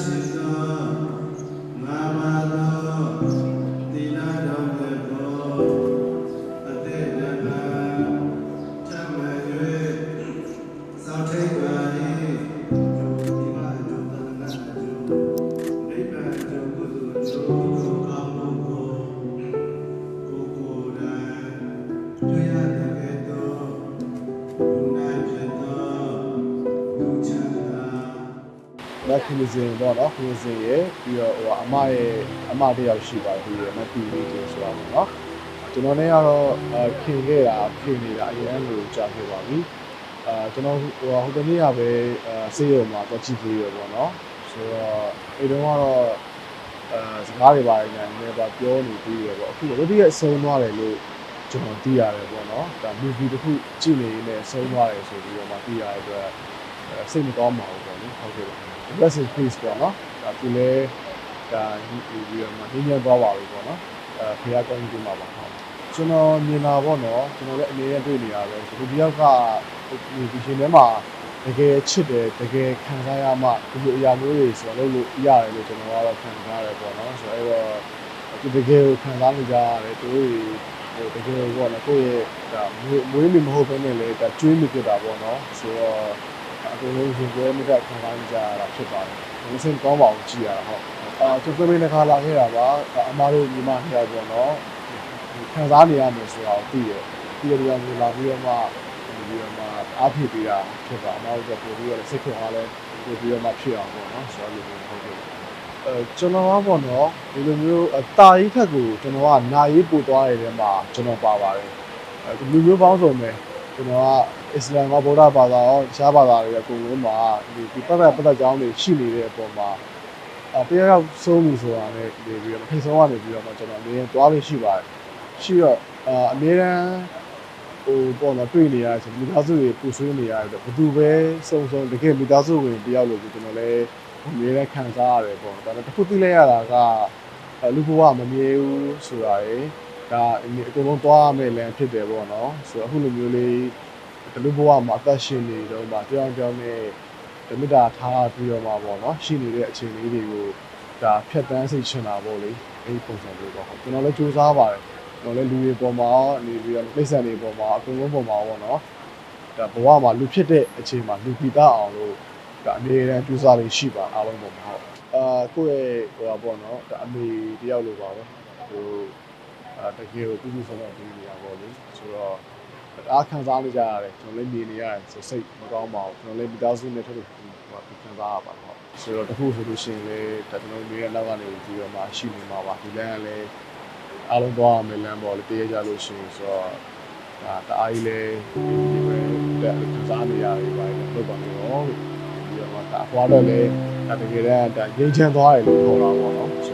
ရှိ လက်ခင်းစင်ပေါ့နော်ခင်းစင်ရဲ့ပြီးတော့ဟိုအမရဲ့အမတယောက်ရှိပါတယ်ဒီမတူလေးတင်ဆိုတာပေါ့နော်ကျွန်တော်နဲ့ကတော့အခင်ခဲ့တာခင်နေတာအရင်လိုကြာခဲ့ပါပြီအာကျွန်တော်ဟိုဟိုတနေ့ကပဲအာဆေးရုံမှာတော့ကြည့်ပြီးရပေါ့နော်ဆိုတော့အဲတုန်းကတော့အာစကားတွေပါတယ်ညာနည်းပါပြောနေပြီးရပေါ့အခုတော့ဒီကအဆုံးသွားတယ်လို့ကျွန်တော်သိရတယ်ပေါ့နော်ဒါ movie တစ်ခုကြည့်နေရင်လည်းဆုံးသွားတယ်ဆိုပြီးတော့မှသိရတဲ့အတွက်အဲ စိတ်မကောင်းပါဘူးပေါ့နော်ဟုတ်ကဲ့ rest in peace ပေါ့နော်ဒါသူလည်းဒါဒီပြီးတော့မှညဉ့်ညံ့သွားပါပြီပေါ့နော်အဲဖခင်ကောင်းကြီးမှာပါဟုတ်ကျွန်တော်မြင်တာပေါ့နော်ကျွန်တော်လည်းအနေနဲ့တွေ့နေရပဲဒီတယောက်ကဒီဒီရှင်ထဲမှာတကယ်ချစ်တယ်တကယ်ခံစားရမှဒီလိုအရာမျိုးတွေဆိုတော့လို့ရတယ်လို့ကျွန်တော်ကတော့ခံစားရတယ်ပေါ့နော်ဆိုတော့အဲ့တော့ဒီတကယ်ကိုခံစားနေကြရတယ်သူတို့ဟိုတကယ်ပေါ့နော်ကိုယ့်ရဲ့ဒါမွေးမီမဟုတ်ဘဲနဲ့လည်းဒါကျွေးမိဖြစ်တာပေါ့နော်ဆိုတော့ အကုန်လုံးရင်ကျဲမြတ်ခံစားကြရတာဖြစ်ပါတယ်။ဒီစင်ကောင်းပါအောင်ကြည့်ရတာဟုတ်။အာကျွန်တော်လည်းခါလာခဲ့တာပါ။အမားတို့ညီမနှစ်ယောက်ပေါ့နော်။ခံစားနေရမယ်ဆိုတာကိုသိရ။ဒီလိုမျိုးလာပြီးတော့မှဒီလိုမှအားဖြစ်ပြီးတာဖြစ်ပါအမားတို့ကပို့ပြီးတော့စိတ်ခွန်အားလဲပို့ပြီးတော့မှဖြစ်အောင်ပေါ့နော်။ဆိုတော့လိုမျိုးဟုတ်ကဲ့။အဲကျွန်တော်ကပေါ့နော်ဒီလိုမျိုးအတာကြီးခက်ကိုကျွန်တော်ကနာရေးပို့သွားတဲ့ထဲမှာကျွန်တော်ပါပါတယ်။အဲဒီလိုမျိုးပေါင်းစုံပဲ ကျွန်တော်ကအစ္စလာမ်ကဗုဒ္ဓဘာသာရောတခြားဘာသာတွေအကုန်လုံးမှာဒီဒီပတ်သက်ပတ်သက်ကြောင်းတွေရှိနေတဲ့အပေါ်မှာအတရားရောက်ဆုံးပြီဆိုတာနဲ့နေပြီးတော့ထိတ်ဆုံးကနေပြီးတော့မှကျွန်တော်အမြဲတမ်းသွားလို့ရှိပါတယ်ရှိတော့အာအမြဲတမ်းဟိုပေါ့နော်တွေ့နေရဆိုမိသားစုတွေပူဆွေးနေရတယ်ဘယ်သူပဲစုံစုံတကယ်မိသားစုဝင်တယောက်လို့ကျွန်တော်လည်းအမြဲတမ်းခံစားရတယ်ပေါ့ဒါပေမဲ့တစ်ခုသိလိုက်ရတာကလူဘဝမမြဲဘူးဆိုတာရယ် ဒါအကုန်လုံးသွားရမယ်လမ်းဖြစ်တယ်ပေါ့နော်ဆိုတော့အခုလိုမျိုးလေးဒီလိုဘဝမှာအသက်ရှင်နေတော့မှကြောင်ကြောင်နဲ့ဓမ္မတာထားပြီးတော့မှပေါ့နော်ရှိနေတဲ့အချိန်လေးတွေကိုဒါဖြတ်တန်းစိတ်ချင်တာပေါ့လေအဲဒီပုံစံမျိုးပေါ့ဟုတ်ကျွန်တော်လည်းစူးစမ်းပါတယ်ကျွန်တော်လည်းလူတွေပေါ်မှာနေပြီးတော့လိမ့်ဆန်တွေပေါ်မှာအကုန်လုံးပေါ်မှာပေါ့နော်ဒါဘဝမှာလူဖြစ်တဲ့အချိန်မှာလူပြီးသားအောင်လို့ဒါအနေနဲ့ကြိုးစားလေးရှိပါအားလုံးပေါ်မှာဟုတ်အာကိုယ့်ရဲ့ဟိုပါပေါ့နော်ဒါအမေတယောက်လိုပါပဲဟို အာတကယ်ကိုပြုစုဆောင်တော့ပြီးနေရပါလေဆိုတော့အားခံစားနေကြရတယ်ကျွန်တော်လည်းနေနေရတယ်ဆိုစိတ်မကောင်းပါဘူးကျွန်တော်လည်းမိသားစုနဲ့ထပ်ထပ်ဟိုခံစားရပါတော့ဆိုတော့တခုဆိုလို့ရှိရင်လည်းဒါကျွန်တော်နေတဲ့နောက်ကနေပြီးတော့မှရှိနေမှာပါဒီလမ်းကလည်းအားလုံးသွားရမယ်လမ်းပေါ်လည်းတည့်ရကြလို့ရှိရင်ဆိုတော့ဒါတအားကြီးလည်းဒီပဲတက်ခံစားနေရတယ်ပါလို့ပါလို့ပြီးတော့မှဒါအဖွားတော့လည်းဒါတကယ်တမ်းဒါငြိမ်းချမ်းသွားတယ်လို့ခေါ်တာပေါ့နော်ဆို